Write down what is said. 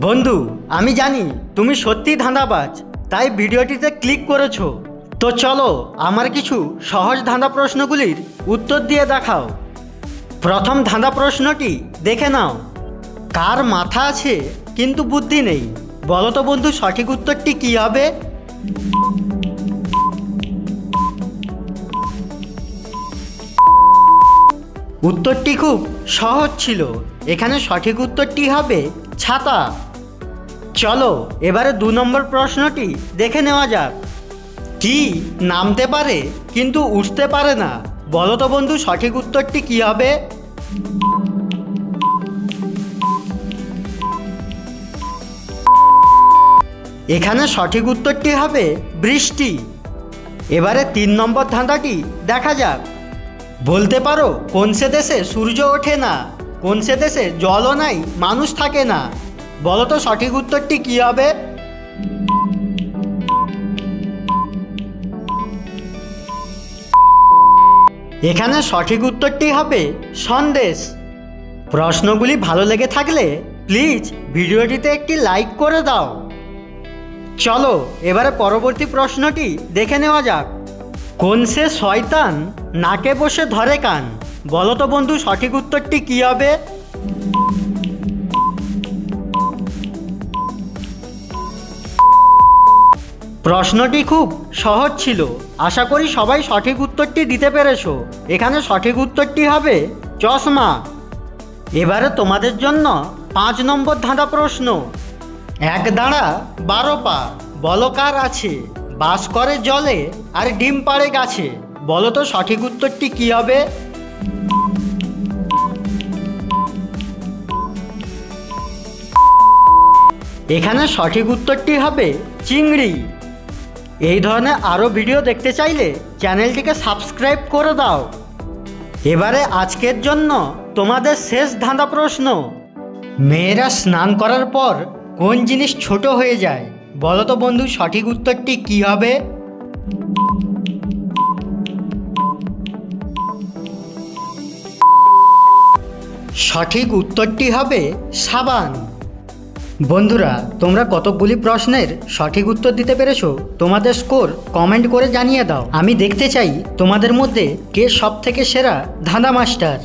বন্ধু আমি জানি। তুমি সত্যি ধাঁধাবাজ তাই ভিডিওটিতে ক্লিক করেছ। তো চলো আমার কিছু সহজ ধাঁধা প্রশ্নগুলির উত্তর দিয়ে দেখাও। প্রথম ধাঁধা প্রশ্নটি দেখে নাও। কার মাথা আছে কিন্তু বুদ্ধি নেই? বলো তো বন্ধু সঠিক উত্তরটি কী হবে? উত্তরটি খুব সহজ ছিল। এখানে সঠিক উত্তরটি হবে ছাতা। চলো, এবারে দু নম্বর প্রশ্নটি দেখে নেওয়া যাক। কি নামতে পারে, কিন্তু উঠতে পারে না? বলো তো বন্ধু, সঠিক উত্তরটি কি হবে? এখানে সঠিক উত্তরটি হবে বৃষ্টি। এবারে তিন নম্বর ধাঁধাটি দেখা যাক। বলতে পারো, কোন সে দেশে সূর্য ওঠে না? কোন সে দেশে জলও নাই, মানুষ থাকে না। বলো তো সঠিক উত্তরটি কি হবে? এখানে সঠিক উত্তরটি হবে সন্দেশ। প্রশ্নগুলি ভালো লেগে থাকলে প্লিজ ভিডিওটিতে একটি লাইক করে দাও। চলো, এবারে পরবর্তী প্রশ্নটি দেখে নেওয়া যাক। কোন সে শয়তান নাকে বসে ধরে কান? বলো তো বন্ধু, সঠিক উত্তরটি কি হবে? প্রশ্নটি খুব সহজ ছিল। আশা করি সবাই সঠিক উত্তরটি দিতে পেরেছ। এখানে সঠিক উত্তরটি হবে চশমা। এবারে তোমাদের জন্য পাঁচ নম্বর ধাঁধা প্রশ্ন। এক দাঁড়া, বারো পা, বলো কার আছে? বাস করে জলে আর ডিম পাড়ে গাছে। বলো তো সঠিক উত্তরটি কি হবে? এখানে সঠিক উত্তরটি হবে চিংড়ি। এই ধরনের আরও ভিডিও দেখতে চাইলে চ্যানেলটিকে সাবস্ক্রাইব করে দাও। এবারে আজকের জন্য তোমাদের শেষ ধাঁধা প্রশ্ন। মেয়েরা স্নান করার পর কোন জিনিস ছোট হয়ে যায়? বলো তো বন্ধু, সঠিক উত্তরটি কি হবে? সঠিক উত্তরটি হবে সাবান। বন্ধুরা, তোমরা কতকগুলি প্রশ্নের সঠিক উত্তর দিতে পেরেছ তোমাদের স্কোর কমেন্ট করে জানিয়ে দাও। আমি দেখতে চাই তোমাদের মধ্যে কে সব থেকে সেরা ধাঁধা মাস্টার।